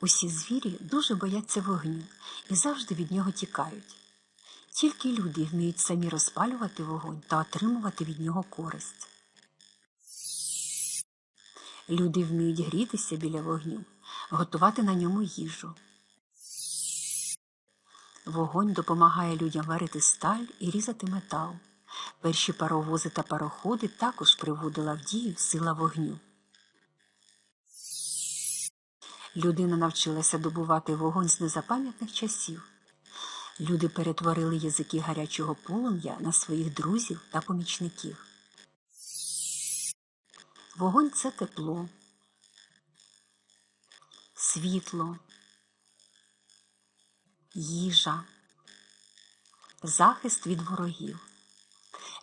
Усі звірі дуже бояться вогню і завжди від нього тікають. Тільки люди вміють самі розпалювати вогонь та отримувати від нього користь. Люди вміють грітися біля вогню, готувати на ньому їжу. Вогонь допомагає людям варити сталь і різати метал. Перші паровози та пароходи також приводила в дію сила вогню. Людина навчилася добувати вогонь з незапам'ятних часів. Люди перетворили язики гарячого полум'я на своїх друзів та помічників. Вогонь це тепло, світло, їжа, захист від ворогів.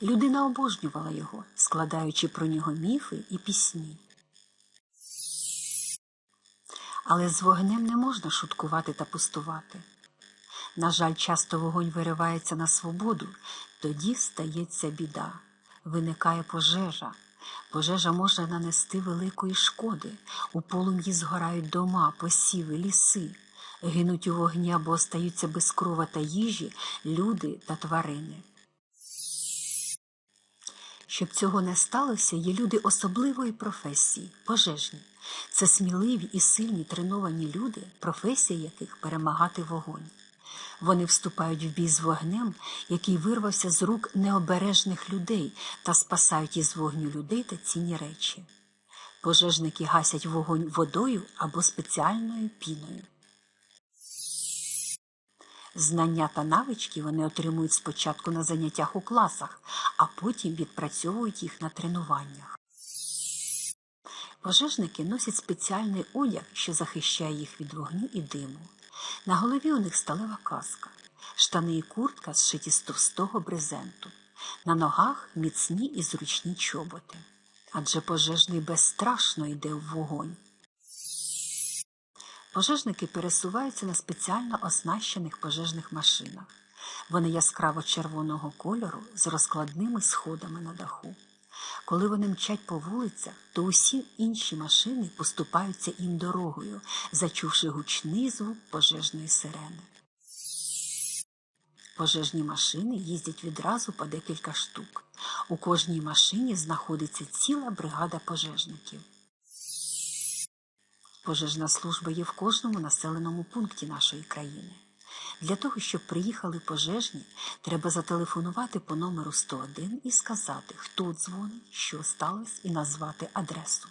Людина обожнювала його, складаючи про нього міфи і пісні. Але з вогнем не можна шуткувати та пустувати. На жаль, часто вогонь виривається на свободу, тоді стається біда, виникає пожежа. Пожежа може нанести великої шкоди. У полум'ї згорають дома, посіви, ліси, гинуть у вогні або остаються без крова та їжі люди та тварини. Щоб цього не сталося, є люди особливої професії пожежні. Це сміливі і сильні треновані люди, професія яких перемагати вогонь. Вони вступають в бій з вогнем, який вирвався з рук необережних людей та спасають із вогню людей та цінні речі. Пожежники гасять вогонь водою або спеціальною піною. Знання та навички вони отримують спочатку на заняттях у класах, а потім відпрацьовують їх на тренуваннях. Пожежники носять спеціальний одяг, що захищає їх від вогню і диму. На голові у них сталева каска, штани і куртка зшиті з товстого брезенту, на ногах міцні і зручні чоботи. Адже пожежний безстрашно йде в вогонь. Пожежники пересуваються на спеціально оснащених пожежних машинах. Вони яскраво червоного кольору з розкладними сходами на даху. Коли вони мчать по вулицях, то усі інші машини поступаються їм дорогою, зачувши гучний звук пожежної сирени. Пожежні машини їздять відразу по декілька штук. У кожній машині знаходиться ціла бригада пожежників. Пожежна служба є в кожному населеному пункті нашої країни. Для того, щоб приїхали пожежні, треба зателефонувати по номеру 101 і сказати, хто дзвонить, що сталося, і назвати адресу.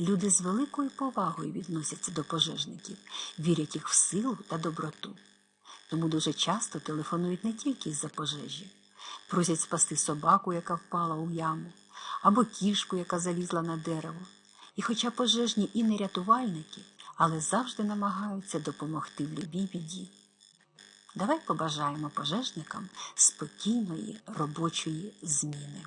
Люди з великою повагою відносяться до пожежників, вірять їх в силу та доброту. Тому дуже часто телефонують не тільки із-за пожежі, просять спасти собаку, яка впала у яму, або кішку, яка залізла на дерево. І хоча пожежні і не рятувальники, але завжди намагаються допомогти в любій біді. Давай побажаємо пожежникам спокійної робочої зміни.